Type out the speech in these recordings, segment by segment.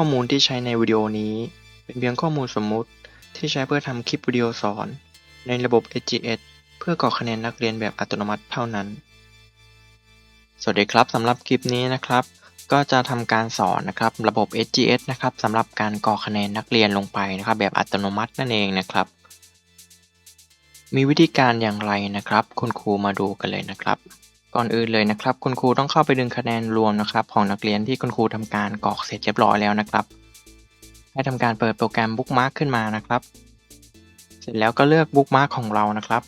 ข้อมูลที่ใช้ในวิดีโอนี้ เป็นเพียงข้อมูลสมมุติที่ใช้เพื่อทำคลิปวิดีโอสอน ในระบบ SGS เพื่อกรอกคะแนนนักเรียนแบบอัตโนมัติเท่านั้น สวัสดีครับสำหรับคลิปนี้นะครับ ก็จะทำการสอนนะครับระบบ SGS นะครับสำหรับการกรอกคะแนนนักเรียนลงไปนะครับ แบบอัตโนมัตินั่นเองนะครับ มีวิธีการอย่างไรนะครับ คุณครูมาดูกันเลยนะครับ ก่อนอื่นเลยนะครับ คุณครูต้องเข้าไปดึงคะแนนรวมนะครับ ของนักเรียนที่คุณครูทำการกรอกเสร็จเรียบร้อยแล้วนะครับ ให้ทำการเปิดโปรแกรม Bookmark ขึ้นมานะครับ เสร็จแล้วก็เลือก Bookmark ของเรานะครับ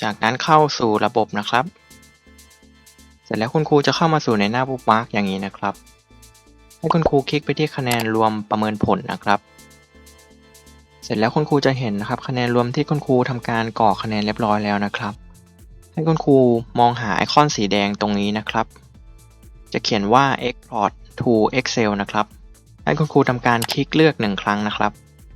จากนั้นเข้าสู่ระบบนะครับ เสร็จแล้วคุณครูจะเข้ามาสู่ในหน้า Bookmark อย่างนี้นะครับ ให้คุณครูคลิกไปที่คะแนนรวมประเมินผลนะครับ สร็จแล้วคุณครูจะเห็นนะครับคะแนนรวมที่คุณครูทำการกรอกคะแนนเรียบร้อยแล้วนะครับ ให้คุณครูมองหาไอคอนสีแดงตรงนี้นะครับ จะเขียนว่า export to excel นะครับ ให้คุณครูทำการคลิกเลือกหนึ่งครั้งนะครับ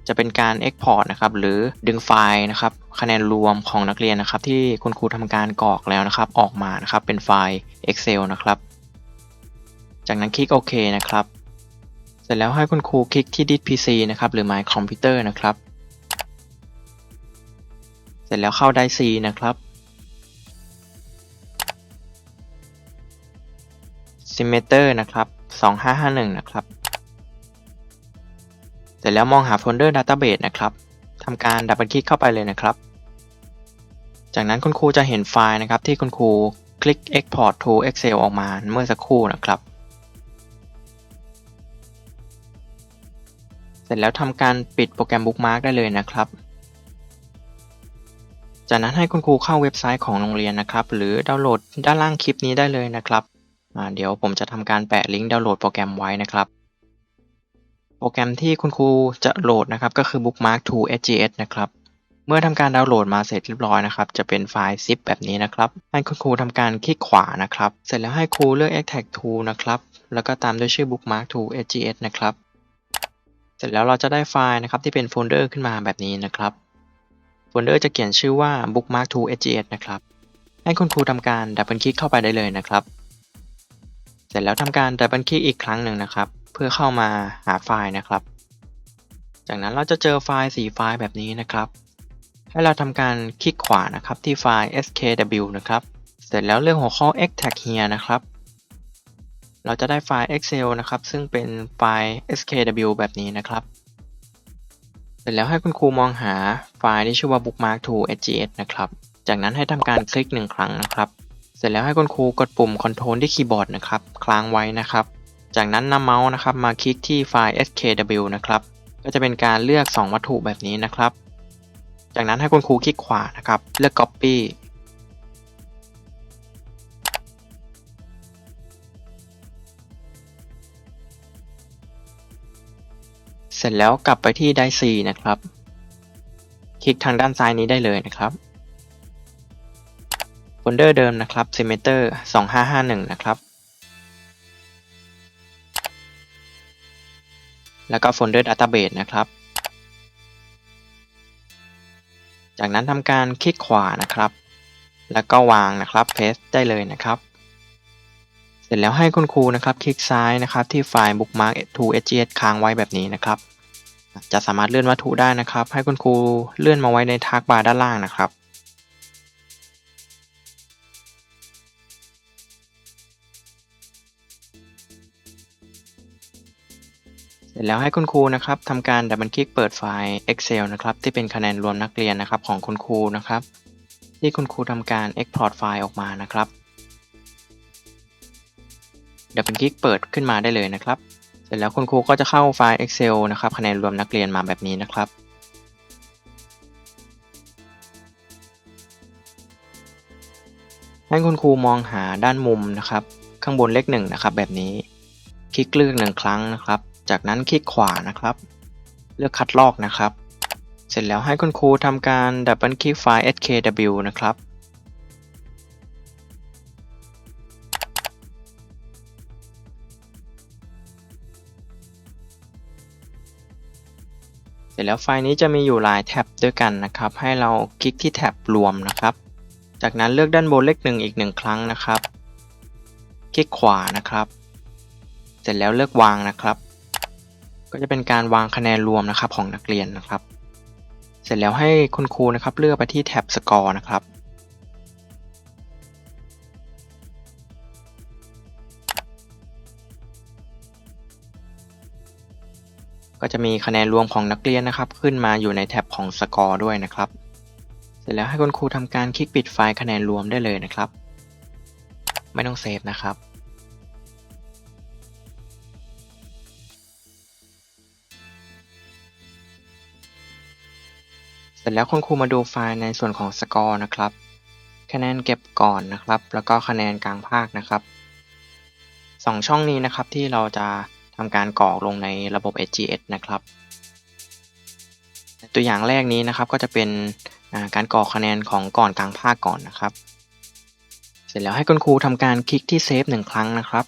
จะเป็นการ export นะครับ หรือดึงไฟล์นะครับ คะแนนรวมของนักเรียนนะครับ ที่คุณครูทำการกรอกแล้วนะครับ ออกมานะครับ เป็นไฟล์ excel นะครับ จากนั้นคลิกโอเคนะครับเสร็จแล้วให้คุณครูคลิกที่ Dit PC นะครับ หรือ My Computer นะครับ ร็จแล้วเข้าได้ C นะครับ Symmeter นะครับ 2551 นะครับ เสร็จแล้วมองหาโฟลเดอร์ Database นะครับทำการดับเบิลคลิกเข้าไปเลยนะครับ จากนั้นคุณครูจะเห็นไฟล์นะครับที่คุณครูคลิก Export to Excel ออกมาเมื่อสักครู่นะครับ เสร็จแล้วทำการปิดโปรแกรม Bookmark ได้เลยนะครับ จากนั้นให้คุณครูเข้าเว็บไซต์ของโรงเรียนนะครับ หรือดาวน์โหลดด้านล่างคลิปนี้ได้เลยนะครับเดี๋ยวผมจะทำการแปะลิงก์ดาวน์โหลดโปรแกรมไว้นะครับ โปรแกรมที่คุณครูจะโหลดนะครับก็คือ Bookmark to SGS นะครับ เมื่อทำการดาวน์โหลดมาเสร็จเรียบร้อยนะครับ จะเป็นไฟล์ zip แบบนี้นะครับ ให้คุณครูทำการคลิกขวานะครับ เสร็จแล้วให้ครูเลือก extract to นะครับ แล้วก็ตามด้วยชื่อ Bookmark to SGS นะครับ เสร็จแล้วเราจะได้ไฟล์นะครับที่เป็นโฟลเดอร์ขึ้นมาแบบนี้นะครับ โฟลเดอร์จะเขียนชื่อว่า bookmark to SGS นะครับ ให้คุณครูทำการดับเบิลคลิกเข้าไปได้เลยนะครับ เสร็จแล้วทำการดับเบิลคลิกอีกครั้งหนึ่งนะครับ เพื่อเข้ามาหาไฟล์นะครับ จากนั้นเราจะเจอไฟล์สีไฟล์แบบนี้นะครับ ให้เราทำการคลิกขวานะครับที่ไฟล์ skw นะครับ เสร็จแล้วเลือกหัวข้อ extract here นะครับเราจะได้ไฟล์ Excel นะครับ ซึ่งเป็นไฟล์ skw แบบนี้นะครับ เสร็จแล้วให้คุณครูมองหาไฟล์ที่ชื่อว่า bookmark to sgs นะครับ จากนั้นให้ทำการคลิกหนึ่งครั้งนะครับ เสร็จแล้วให้คุณครูกดปุ่ม Ctrl ที่คีย์บอร์ดนะครับ ค้างไว้นะครับ จากนั้นนำเมาส์นะครับมาคลิกที่ไฟล์ skw นะครับ ก็จะเป็นการเลือก 2 วัตถุแบบนี้นะครับ จากนั้นให้คุณครูคลิกขวานะครับ เลือก copy ร็จแล้วกลับไปที่ Drive C นะครับ คลิกทางด้านซ้ายนี้ได้เลยนะครับโฟลเดอร์เดิมนะครับ Symmeter 2551 นะครับ แล้วก็โฟลเดอร์ Database นะครับ จากนั้นทำการคลิกขวานะครับ แล้วก็วางนะครับ Paste ได้เลยนะครับเสร็จแล้วให้คุณครูนะครับ คลิกซ้ายนะครับที่ไฟล์ bookmark to SGS ค้างไว้แบบนี้นะครับ จะสามารถเลื่อนวัตถุได้นะครับ ให้คุณครูเลื่อนมาไว้ในทากบาร์ด้านล่างนะครับ เสร็จแล้วให้คุณครูนะครับทำการดับเบิลคลิกเปิดไฟล์ Excel นะครับที่เป็นคะแนนรวมนักเรียนนะครับของคุณครูนะครับ ที่คุณครูทำการ Export ไฟล์ออกมานะครับดับเบิลคลิกเปิดขึ้นมาได้เลยนะครับ เสร็จแล้วคุณครูก็จะเข้าไฟล์ Excel นะครับคะแนนรวมนักเรียนมาแบบนี้นะครับ ให้คุณครูมองหาด้านมุมนะครับ ข้างบนเลขหนึ่งนะครับ แบบนี้ คลิกเลือกหนึ่งครั้งนะครับ จากนั้นคลิกขวานะครับ เลือกคัดลอกนะครับ เสร็จแล้วให้คุณครูทำการดับเบิลคลิกไฟล์ skw นะครับ จแล้วไฟล์นี้จะมีอยู่หลายแท็บด้วยกันนะครับ ให้เราคลิกที่แท็บรวมนะครับ จากนั้นเลือกด้านบนเลขหนึ่งอีกหนึ่งครั้งนะครับ คลิกขวานะครับ เสร็จแล้วเลือกวางนะครับ ก็จะเป็นการวางคะแนนรวมนะครับของนักเรียนนะครับ เสร็จแล้วให้คุณครูนะครับเลือกไปที่แท็บสกอร์นะครับ ก็จะมีคะแนนรวมของนักเรียนนะครับ ขึ้นมาอยู่ในแท็บของสกอร์ด้วยนะครับ เสร็จแล้วให้คุณครูทำการคลิกปิดไฟล์คะแนนรวมได้เลยนะครับ ไม่ต้องเซฟนะครับเสร็จแล้วคุณครูมาดูไฟล์ในส่วนของสกอร์นะครับ คะแนนเก็บก่อนนะครับ แล้วก็คะแนนกลางภาคนะครับสองช่องนี้นะครับที่เราจะ ทำการกรอกลงในระบบ SGS นะครับ ตัวอย่างแรกนี้นะครับก็จะเป็นการกรอกคะแนนของก่อนกลางภาคก่อนนะครับ เสร็จแล้วให้คุณครูทำการคลิกที่เซฟหนึ่งครั้งนะครับ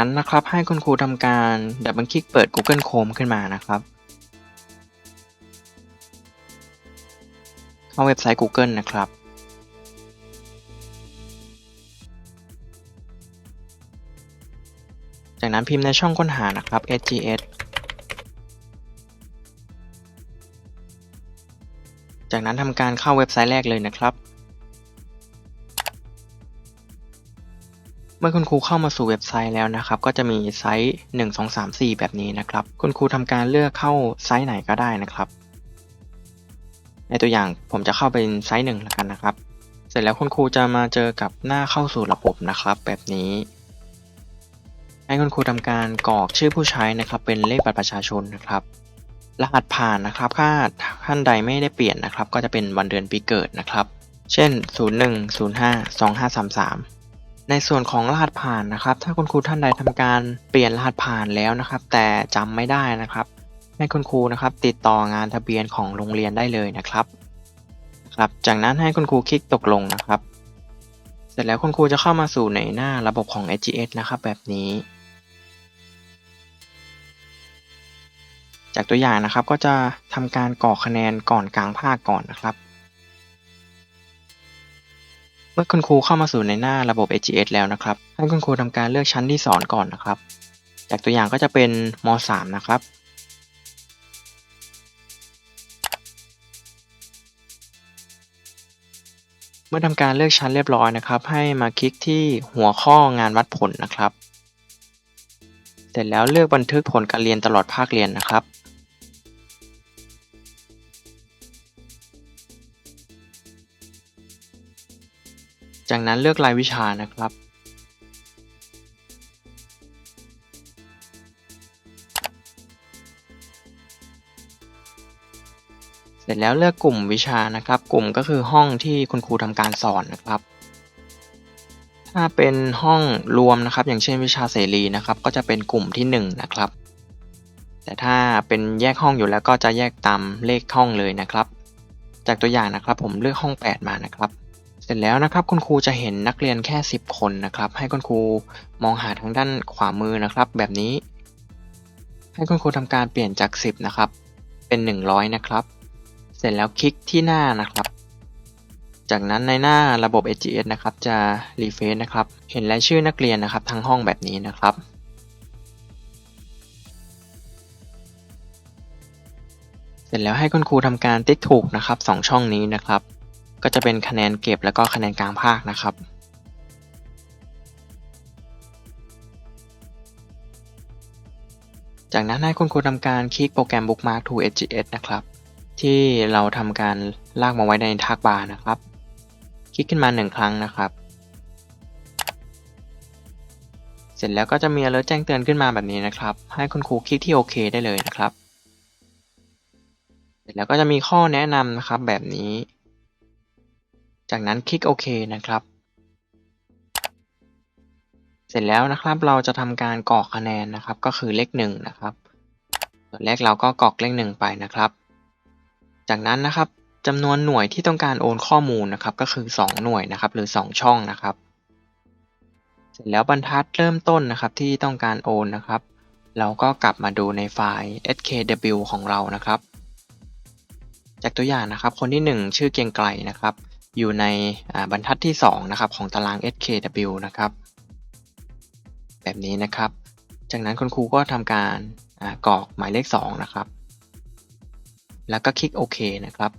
นั้นนะครับให้คุณครูทำการดับเบิลคลิกเปิด Google Chrome ขึ้นมานะครับเข้าเว็บไซต์ Google นะครับ จากนั้นพิมพ์ในช่องค้นหานะครับ SGS จากนั้นทำการเข้าเว็บไซต์แรกเลยนะครับ เมื่อคุณครูเข้ามาสู่เว็บไซต์แล้วนะครับ ก็จะมีไซต์1 2 3 4 แบบนี้นะครับ คุณครูทำการเลือกเข้าไซต์ไหนก็ได้นะครับ ในตัวอย่างผมจะเข้าเป็นไซต์หนึ่งแล้วกันนะครับ เสร็จแล้วคุณครูจะมาเจอกับหน้าเข้าสู่ระบบนะครับ แบบนี้ ให้คุณครูทำการกรอกชื่อผู้ใช้นะครับ เป็นเลขบัตรประชาชนนะครับรหัสผ่านนะครับถ้าท่านใดไม่ได้เปลี่ยนนะครับ ก็จะเป็นวันเดือนปีเกิดนะครับ เช่น 01 05 2533 ในส่วนของรหัสผ่านนะครับ ถ้าคุณครูท่านใดทำการเปลี่ยนรหัสผ่านแล้วนะครับ แต่จำไม่ได้นะครับ ให้คุณครูนะครับติดต่องานทะเบียนของโรงเรียนได้เลยนะครับ ครับ จากนั้นให้คุณครูคลิกตกลงนะครับ เสร็จแล้วคุณครูจะเข้ามาสู่ในหน้าระบบของ SGS นะครับ แบบนี้ จากตัวอย่างนะครับก็จะทำการกรอกคะแนนก่อนกลางภาคก่อนนะครับ มื่อคุณครูเข้ามาสู่ในหน้าระบบ SGS แล้วนะครับ ให้คุณครูทำการเลือกชั้นที่สอนก่อนนะครับ จากตัวอย่างก็จะเป็นม .3 นะครับ เมื่อทำการเลือกชั้นเรียบร้อยนะครับ ให้มาคลิกที่หัวข้องานวัดผลนะครับ เสร็จแล้วเลือกบันทึกผลการเรียนตลอดภาคเรียนนะครับ นั้นเลือกรายวิชานะครับ เสร็จแล้วเลือกกลุ่มวิชานะครับ กลุ่มก็คือห้องที่คุณครูทำการสอนนะครับ ถ้าเป็นห้องรวมนะครับ อย่างเช่นวิชาเสรีนะครับ ก็จะเป็นกลุ่มที่ 1 นะครับ แต่ถ้าเป็นแยกห้องอยู่แล้วก็จะแยกตามเลขห้องเลยนะครับ จากตัวอย่างนะครับผมเลือกห้อง 8 มานะครับ ร็จแล้วนะครับคุณครูจะเห็นนักเรียนแค่ 10 คนนะครับ ให้คุณครูมองหาทางด้านขวามือนะครับ แบบนี้ ให้คุณครูทำการเปลี่ยนจาก 10 นะครับ เป็น 100 นะครับ เสร็จแล้วคลิกที่หน้านะครับ จากนั้นในหน้าระบบ SGS นะครับ จะรีเฟซนะครับ เห็นรายชื่อนักเรียนนะครับทั้งห้องแบบนี้นะครับเสร็จแล้วให้คุณครูทำการติ๊กถูกนะครับสองช่องนี้นะครับ ก็จะเป็นคะแนนเก็บแล้วก็คะแนนกลางภาคนะครับจากนั้นให้คุณครูทำการคลิกโปรแกรม Bookmark to SGS นะครับ ที่เราทำการลากมาไว้ในทักบาร์นะครับ คลิกขึ้นมาหนึ่งครั้งนะครับ เสร็จแล้วก็จะมี alert แจ้งเตือนขึ้นมาแบบนี้นะครับ ให้คุณครูคลิกที่โอเคได้เลยนะครับ เสร็จแล้วก็จะมีข้อแนะนำนะครับแบบนี้ จากนั้นคลิกโอเคนะครับ เสร็จแล้วนะครับเราจะทำการกรอกคะแนนนะครับ ก็คือเลขหนึ่งนะครับส่วนแรกเราก็กรอกเลขหนึ่งไปนะครับ จากนั้นนะครับจำนวนหน่วยที่ต้องการโอนข้อมูลนะครับ ก็คือ 2 หน่วยนะครับ หรือ 2 ช่องนะครับ เสร็จแล้วบรรทัดเริ่มต้นนะครับที่ต้องการโอนนะครับ เราก็กลับมาดูในไฟล์ skw ของเรานะครับ จากตัวอย่างนะครับ คนที่ 1 ชื่อเกียงไกลนะครับ อยู่ในบรรทัดที่ 2 นะครับ ของตาราง skw นะครับ แบบนี้นะครับ จากนั้นคุณครูก็ทำการกรอกหมายเลข 2 นะครับ แล้วก็คลิกโอเคนะครับ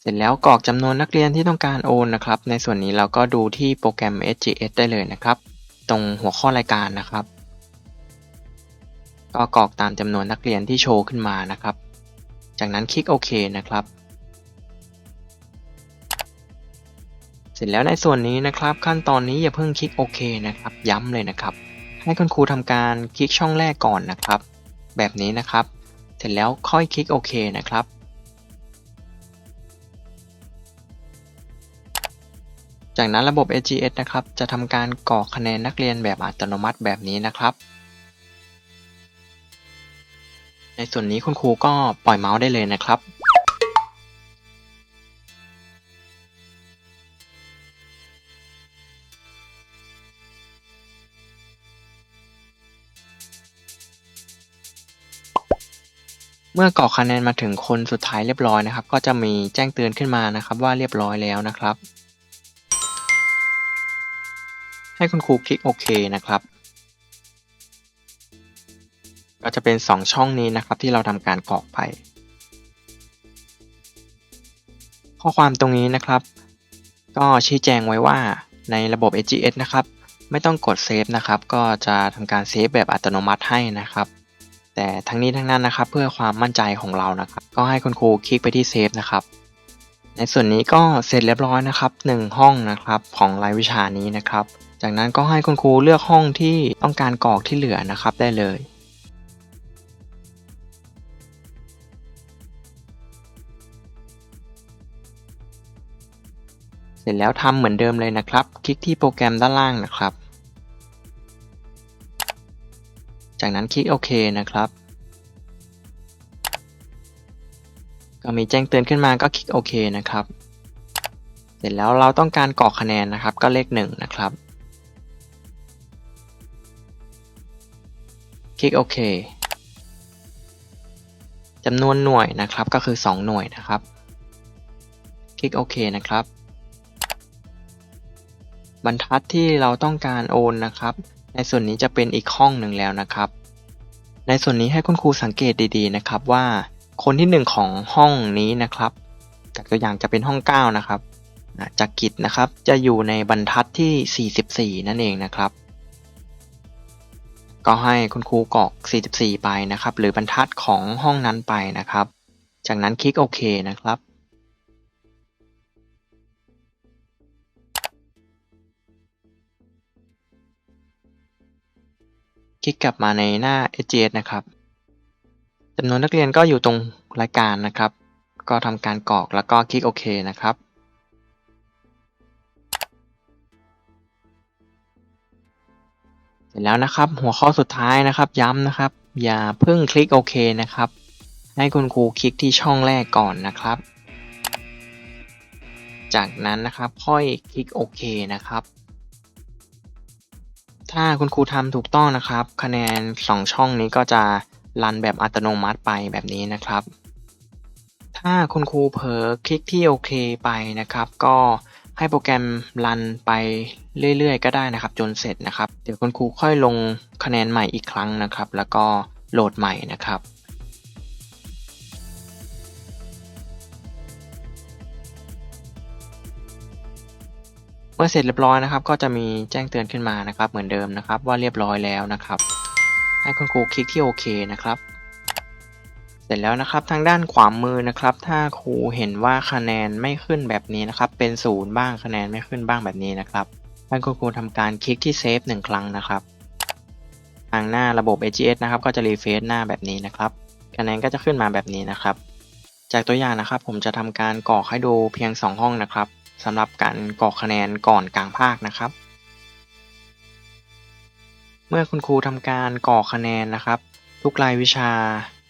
เสร็จแล้วกรอกจำนวนนักเรียนที่ต้องการโอนนะครับ ในส่วนนี้เราก็ดูที่โปรแกรม SGS ได้เลยนะครับ ตรงหัวข้อรายการนะครับ ก็กรอกตามจำนวนนักเรียนที่โชว์ขึ้นมานะครับ จากนั้นคลิกโอเคนะครับ เสร็จแล้วในส่วนนี้นะครับ ขั้นตอนนี้อย่าเพิ่งคลิกโอเคนะครับ ย้ำเลยนะครับ ให้คุณครูทำการคลิกช่องแรกก่อนนะครับ แบบนี้นะครับ เสร็จแล้วค่อยคลิกโอเคนะครับจากนั้นระบบ AGS นะครับ จะทำการกรอกคะแนนนักเรียนแบบอัตโนมัติแบบนี้นะครับ ในส่วนนี้คุณครูก็ปล่อยเมาส์ได้เลยนะครับเมื่อกรอกคะแนนมาถึงคนสุดท้ายเรียบร้อยนะครับ ก็จะมีแจ้งเตือนขึ้นมานะครับ ว่าเรียบร้อยแล้วนะครับ ให้คุณครูคลิกโอเคนะครับ ก็จะเป็น 2 ช่องนี้นะครับที่เราทำการกรอกไป ข้อความตรงนี้นะครับ ก็ชี้แจงไว้ว่าในระบบ AGS นะครับ ไม่ต้องกดเซฟนะครับ ก็จะทำการเซฟแบบอัตโนมัติให้นะครับ แต่ทั้งนี้ทั้งนั้นนะครับ เพื่อความมั่นใจของเรานะครับ ก็ให้คุณครูคลิกไปที่เซฟนะครับ ในส่วนนี้ก็เสร็จเรียบร้อยนะครับ 1 ห้องนะครับของรายวิชานี้นะครับ จากนั้นก็ให้คุณครูเลือกห้องที่ต้องการกรอกที่เหลือนะครับได้เลย เสร็จแล้วทำเหมือนเดิมเลยนะครับ คลิกที่โปรแกรมด้านล่างนะครับ จากนั้นคลิกโอเคนะครับ ก็มีแจ้งเตือนขึ้นมาก็คลิกโอเคนะครับ เสร็จแล้วเราต้องการกรอกคะแนนนะครับ ก็เลข1นะครับ คลิกโอเคจำนวนหน่วยนะครับก็คือ 2 หน่วยนะครับ คลิกโอเคนะครับ บรรทัดที่เราต้องการโอนนะครับ ในส่วนนี้จะเป็นอีกห้องหนึ่งแล้วนะครับ ในส่วนนี้ให้คุณครูสังเกตดีๆนะครับว่า คนที่ 1 ของห้องนี้นะครับจากตัวอย่างจะเป็นห้อง 9 นะครับจากกิจนะครับจะอยู่ในบรรทัดที่ 44 นั่นเองนะครับ ก็ให้คุณครูกรอก 44 ไปนะครับ หรือบรรทัดของห้องนั้นไปนะครับ จากนั้นคลิกโอเคนะครับ คลิกกลับมาในหน้า SGS นะครับจำนวนนักเรียนก็อยู่ตรงรายการนะครับ ก็ทำการกรอกแล้วก็คลิกโอเคนะครับเสร็จแล้วนะครับหัวข้อสุดท้ายนะครับย้ำนะครับ อย่าเพิ่งคลิกโอเคนะครับ ให้คุณครูคลิกที่ช่องแรกก่อนนะครับ จากนั้นนะครับค่อยคลิกโอเคนะครับ ถ้าคุณครูทำถูกต้องนะครับ คะแนน 2 ช่องนี้ก็จะรันแบบอัตโนมัติไปแบบนี้นะครับ ถ้าคุณครูเผลอคลิกที่โอเคไปนะครับ ก็ให้โปรแกรมรันไปเรื่อยๆ ก็ได้นะครับ จนเสร็จนะครับ เดี๋ยวคุณครูค่อยลงคะแนนใหม่อีกครั้งนะครับ แล้วก็โหลดใหม่นะครับ เมื่อเสร็จเรียบร้อยนะครับ ก็จะมีแจ้งเตือนขึ้นมานะครับ เหมือนเดิมนะครับ ว่าเรียบร้อยแล้วนะครับ ให้คุณครูคลิกที่โอเคนะครับ เสร็จแล้วนะครับทางด้านขวามือนะครับ ถ้าครูเห็นว่าคะแนนไม่ขึ้นแบบนี้นะครับ เป็นศูนย์บ้างคะแนนไม่ขึ้นบ้างแบบนี้นะครับให้คุณครูทำการคลิกที่เซฟหนึ่งครั้งนะครับทางหน้าระบบ AGS นะครับ ก็จะรีเฟรชหน้าแบบนี้นะครับ คะแนนก็จะขึ้นมาแบบนี้นะครับ จากตัวอย่างนะครับ ผมจะทำการกรอกให้ดูเพียง 2 ห้องนะครับ สำหรับการกรอกคะแนนก่อนกลางภาคนะครับ เมื่อคุณครูทำการกรอกคะแนนนะครับ ทุกรายวิชา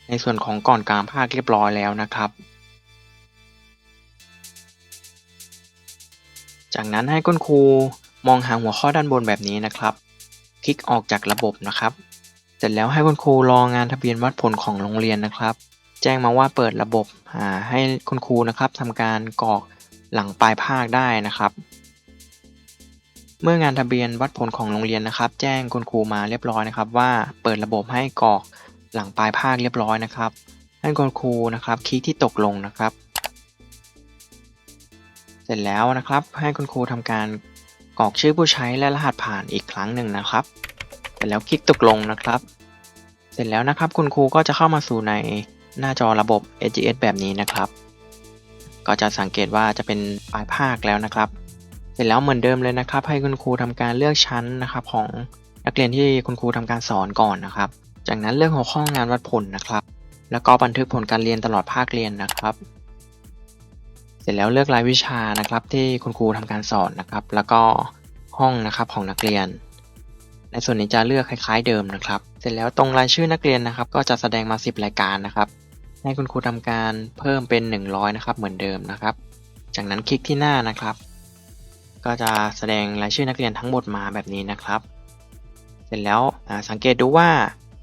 ในส่วนของก่อนกลางภาคเรียบร้อยแล้วนะครับ จากนั้นให้คุณครูมองหาหัวข้อด้านบนแบบนี้นะครับ คลิกออกจากระบบนะครับ เสร็จแล้วให้คุณครูรองานทะเบียนวัดผลของโรงเรียนนะครับ แจ้งมาว่าเปิดระบบให้คุณครูนะครับทำการกรอก หลังปลายภาคได้นะครับ เมื่องานทะเบียนวัดผลของโรงเรียนนะครับ แจ้งคุณครูมาเรียบร้อยนะครับ ว่าเปิดระบบให้กรอกหลังปลายภาคเรียบร้อยนะครับให้คุณครูนะครับคลิกที่ตกลงนะครับ เสร็จแล้วนะครับ ให้คุณครูทำการกรอกชื่อผู้ใช้และรหัสผ่านอีกครั้งหนึ่งนะครับ เสร็จแล้วคลิกตกลงนะครับ เสร็จแล้วนะครับคุณครูก็จะเข้ามาสู่ในหน้าจอระบบ AGS แบบนี้นะครับ ก็จะสังเกตว่าจะเป็นปลายภาคแล้วนะครับ เสร็จแล้วเหมือนเดิมเลยนะครับ ให้คุณครูทำการเลือกชั้นนะครับของนักเรียนที่คุณครูทำการสอนก่อนนะครับ จากนั้นเลือกหัวข้องานวัดผลนะครับ แล้วก็บันทึกผลการเรียนตลอดภาคเรียนนะครับ เสร็จแล้วเลือกรายวิชานะครับ ที่คุณครูทำการสอนนะครับ แล้วก็ห้องนะครับของนักเรียน ในส่วนนี้จะเลือกคล้าย ๆ เดิมนะครับ เสร็จแล้วตรงรายชื่อนักเรียนนะครับ ก็จะแสดงมา 10 รายการนะครับ ให้คุณครูทำการเพิ่มเป็น 100 นะครับ เหมือนเดิมนะครับ จากนั้นคลิกที่หน้านะครับ ก็จะแสดงรายชื่อนักเรียนทั้งหมดมาแบบนี้นะครับ เสร็จแล้วสังเกตดูว่า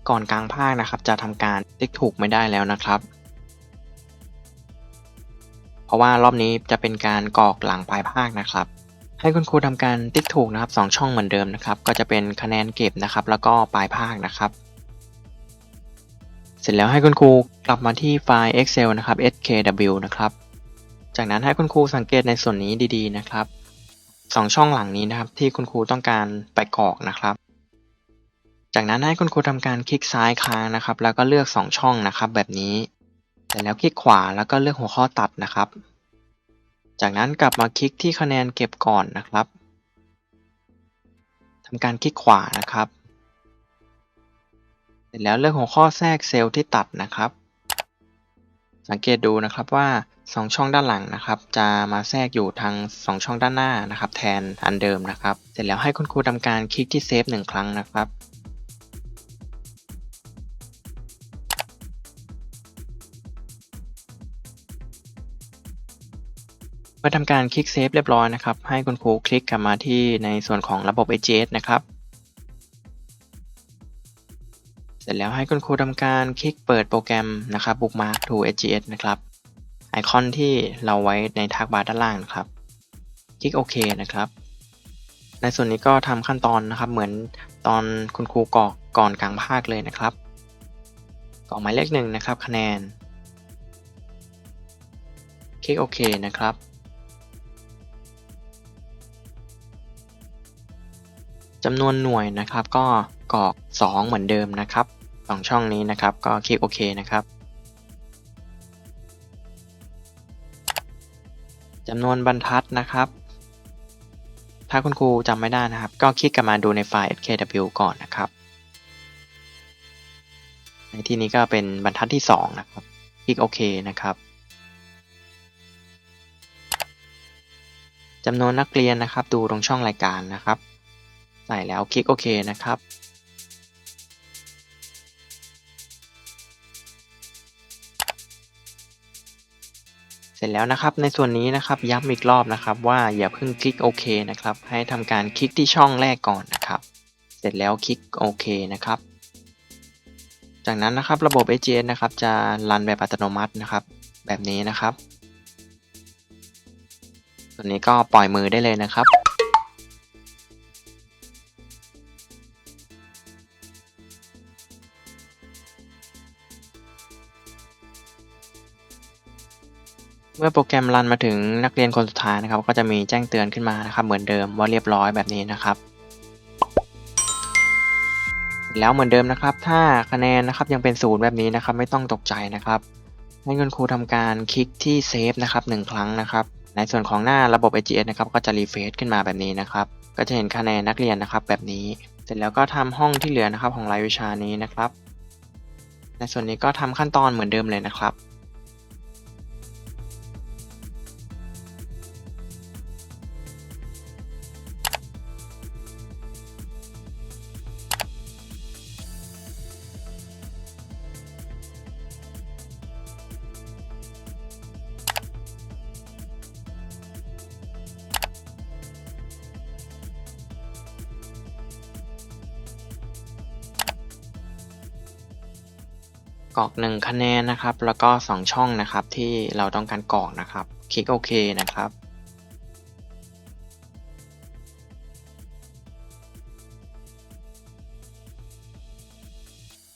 ก่อนกลางภาคนะครับ จะทำการติ๊กถูกไม่ได้แล้วนะครับ เพราะว่ารอบนี้จะเป็นการกรอกหลังปลายภาคนะครับ ให้คุณครูทำการติ๊กถูกนะครับ 2 ช่องเหมือนเดิมนะครับ ก็จะเป็นคะแนนเก็บนะครับ แล้วก็ปลายภาคนะครับ เสร็จแล้วให้คุณครูกลับมาที่ไฟล์ Excel นะครับ skw นะครับ จากนั้นให้คุณครูสังเกตในส่วนนี้ดีๆนะครับสองช่องหลังนี้นะครับที่คุณครูต้องการไปกรอกนะครับ จากนั้นให้คุณครูทำการคลิกซ้ายค้างนะครับ แล้วก็เลือก 2 ช่องนะครับ แบบนี้ เสร็จแล้วคลิกขวาแล้วก็เลือกหัวข้อตัดนะครับ จากนั้นกลับมาคลิกที่คะแนนเก็บก่อนนะครับทำการคลิกขวานะครับ เสร็จแล้วเลือกหัวข้อแทรกเซลล์ที่ตัดนะครับ สังเกตดูนะครับว่า 2 ช่องด้านหลังนะครับ จะมาแทรกอยู่ทาง 2 ช่องด้านหน้านะครับ แทนอันเดิมนะครับ เสร็จแล้วให้คุณครูทำการคลิกที่เซฟหนึ่งครั้งนะครับเมื่อทำการคลิกเซฟเรียบร้อยนะครับ ให้คุณครูคลิกกลับมาที่ในส่วนของระบบ AGS นะครับ ร็จแล้วให้คุณครูทำการคลิกเปิดโปรแกรมนะครับ Bookmark to AGS นะครับ ไอคอนที่เราไว้ในทักบาร์ด้านล่างนะครับ คลิกโอเคนะครับ ในส่วนนี้ก็ทำขั้นตอนนะครับ เหมือนตอนคุณครูกรอกก่อนกลางภาคเลยนะครับกรอกหมายเลขหนึ่งนะครับ คะแนน คลิกโอเคนะครับจำนวนหน่วยนะครับก็กรอก 2 เหมือนเดิมนะครับ สองช่องนี้นะครับ ก็คลิกโอเคนะครับจำนวนบรรทัดนะครับ ถ้าคุณครูจำไม่ได้นะครับ ก็คลิกกลับมาดูในไฟล์ skw ก่อนนะครับ ในที่นี้ก็เป็นบรรทัดที่ 2 นะครับ คลิกโอเคนะครับจำนวนนักเรียนนะครับ ดูตรงช่องรายการนะครับ ใส่แล้วคลิกโอเคนะครับ เสร็จแล้วนะครับในส่วนนี้นะครับย้ำอีกรอบนะครับ ว่าอย่าเพิ่งคลิกโอเคนะครับ ให้ทำการคลิกที่ช่องแรกก่อนนะครับ เสร็จแล้วคลิกโอเคนะครับ จากนั้นนะครับระบบ AGS นะครับจะรันแบบอัตโนมัตินะครับ แบบนี้นะครับ ส่วนนี้ก็ปล่อยมือได้เลยนะครับ เมื่อโปรแกรมรันมาถึงนักเรียนคนสุดท้ายนะครับ ก็จะมีแจ้งเตือนขึ้นมานะครับ เหมือนเดิมว่าเรียบร้อยแบบนี้นะครับ แล้วเหมือนเดิมนะครับ ถ้าคะแนนนะครับยังเป็นศูนย์แบบนี้นะครับ ไม่ต้องตกใจนะครับให้คุณครูทำการคลิกที่เซฟนะครับหนึ่งครั้งนะครับ ในส่วนของหน้าระบบ AGS นะครับก็จะรีเฟรชขึ้นมาแบบนี้นะครับ ก็จะเห็นคะแนนนักเรียนนะครับ แบบนี้ เสร็จแล้วก็ทำห้องที่เหลือนะครับของรายวิชานี้นะครับ ในส่วนนี้ก็ทำขั้นตอนเหมือนเดิมเลยนะครับ รอกหนึ่งคะแนนนะครับ แล้วก็สองช่องนะครับที่เราต้องการกรอกนะครับ คลิกโอเคนะครับ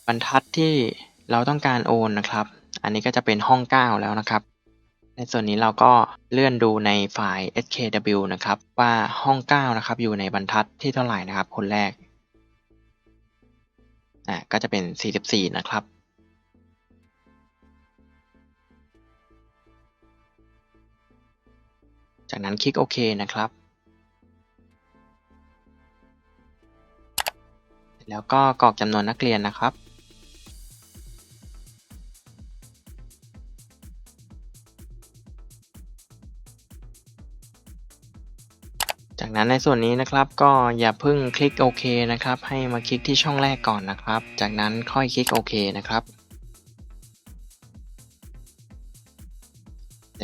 บรรทัดที่เราต้องการโอนนะครับ อันนี้ก็จะเป็นห้อง 9 แล้วนะครับ ในส่วนนี้เราก็เลื่อนดูในไฟล์ skw นะครับ ว่าห้อง 9 นะครับ อยู่ในบรรทัดที่เท่าไหร่นะครับ คนแรกอ่าก็จะเป็น 44 นะครับ จากนั้นคลิกโอเคนะครับ แล้วก็กรอกจำนวนนักเรียนนะครับจากนั้นในส่วนนี้นะครับก็อย่าเพิ่งคลิกโอเคนะครับ ให้มาคลิกที่ช่องแรกก่อนนะครับ จากนั้นค่อยคลิกโอเคนะครับ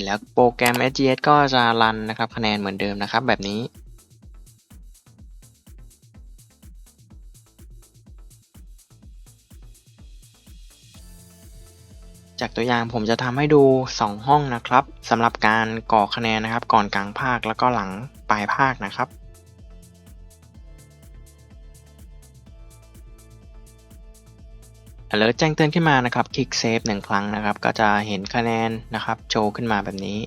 แล้วโปรแกรม SGS ก็จะรันนะครับคะแนนเหมือนเดิมนะครับแบบนี้ จากตัวอย่างผมจะทำให้ดู 2 ห้องนะครับสำหรับการก่อคะแนนนะครับ ก่อนกลางภาคแล้วก็หลังปลายภาคนะครับ alert แจ้งเตือนขึ้นมานะครับ คลิกเซฟหนึ่งครั้งนะครับ ก็จะเห็นคะแนนนะครับ โชว์ขึ้นมาแบบนี้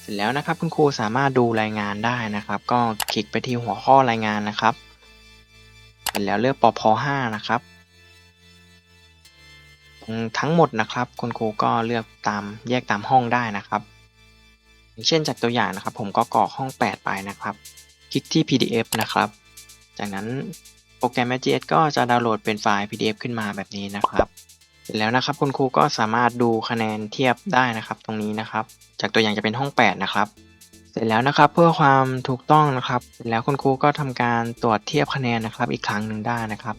เสร็จแล้วนะครับคุณครูสามารถดูรายงานได้นะครับ ก็คลิกไปที่หัวข้อรายงานนะครับเสร็จแล้วเลือกปพ5นะครับ ทั้งหมดนะครับ คุณครูก็เลือกตามแยกตามห้องได้นะครับอย่างเช่นจากตัวอย่างนะครับ ผมก็กรอกห้อง 8 ไปนะครับ คลิกที่ PDF นะครับ จากนั้นโปรแกรม SGS ก็จะดาวน์โหลดเป็นไฟล์ PDF ขึ้นมาแบบนี้นะครับเสร็จแล้วนะครับ คุณครูก็สามารถดูคะแนนเทียบได้นะครับ ตรงนี้นะครับ จากตัวอย่างจะเป็นห้อง 8 นะครับ เสร็จแล้วนะครับเพื่อความถูกต้องนะครับ เสร็จแล้วคุณครูก็ทำการตรวจเทียบคะแนนนะครับ อีกครั้งหนึ่งได้นะครับ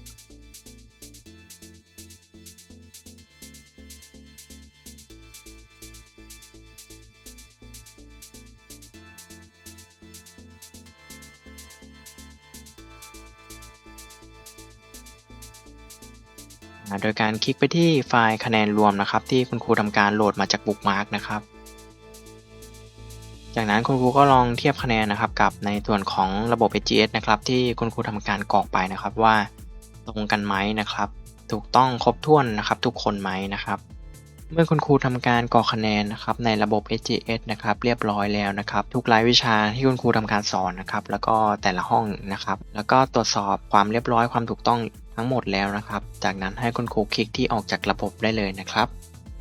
โดยการคลิกไปที่ไฟล์คะแนนรวมนะครับ ที่คุณครูทำการโหลดมาจากบุ๊กมาร์กนะครับ จากนั้นคุณครูก็ลองเทียบคะแนนนะครับ กับในส่วนของระบบ SGS นะครับ ที่คุณครูทำการกรอกไปนะครับว่าตรงกันไหมนะครับ ถูกต้องครบถ้วนนะครับ ทุกคนไหมนะครับเมื่อคุณครูทำการกรอกคะแนนนะครับในระบบ SGS นะครับเรียบร้อยแล้วนะครับ ทุกรายวิชาที่คุณครูทำการสอนนะครับ แล้วก็แต่ละห้องนะครับ แล้วก็ตรวจสอบความเรียบร้อยความถูกต้อง ทั้งหมดแล้วนะครับ จากนั้นให้คุณครูคลิกที่ออกจากระบบได้เลยนะครับ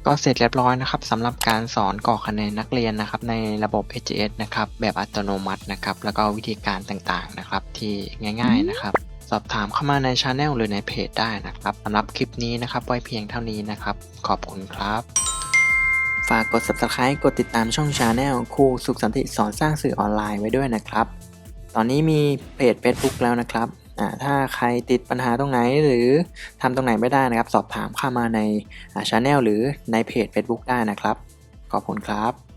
ก็เสร็จเรียบร้อยนะครับสำหรับการสอนกรอกคะแนนนักเรียนนะครับ ในระบบ SGS นะครับ แบบอัตโนมัตินะครับ แล้วก็วิธีการต่างๆนะครับ ที่ง่าย ๆนะครับ สอบถามเข้ามาในช anel หรือในเพจได้นะครับสำหรับคลิปนี้นะครับไว้เพียงเท่านี้นะครับ ขอบคุณครับฝากกด subscribe กดติดตามช่อง Channel ครูสุขสันติสอนสร้างสื่อออนไลน์ไว้ด้วยนะครับ ตอนนี้มีเพจ Facebook แล้วนะครับ ถ้าใครติดปัญหาตรงไหนหรือทำตรงไหนไม่ได้นะครับ สอบถามเข้ามาในชา Channel หรือในเพจ Facebook ได้นะครับ ขอบคุณครับ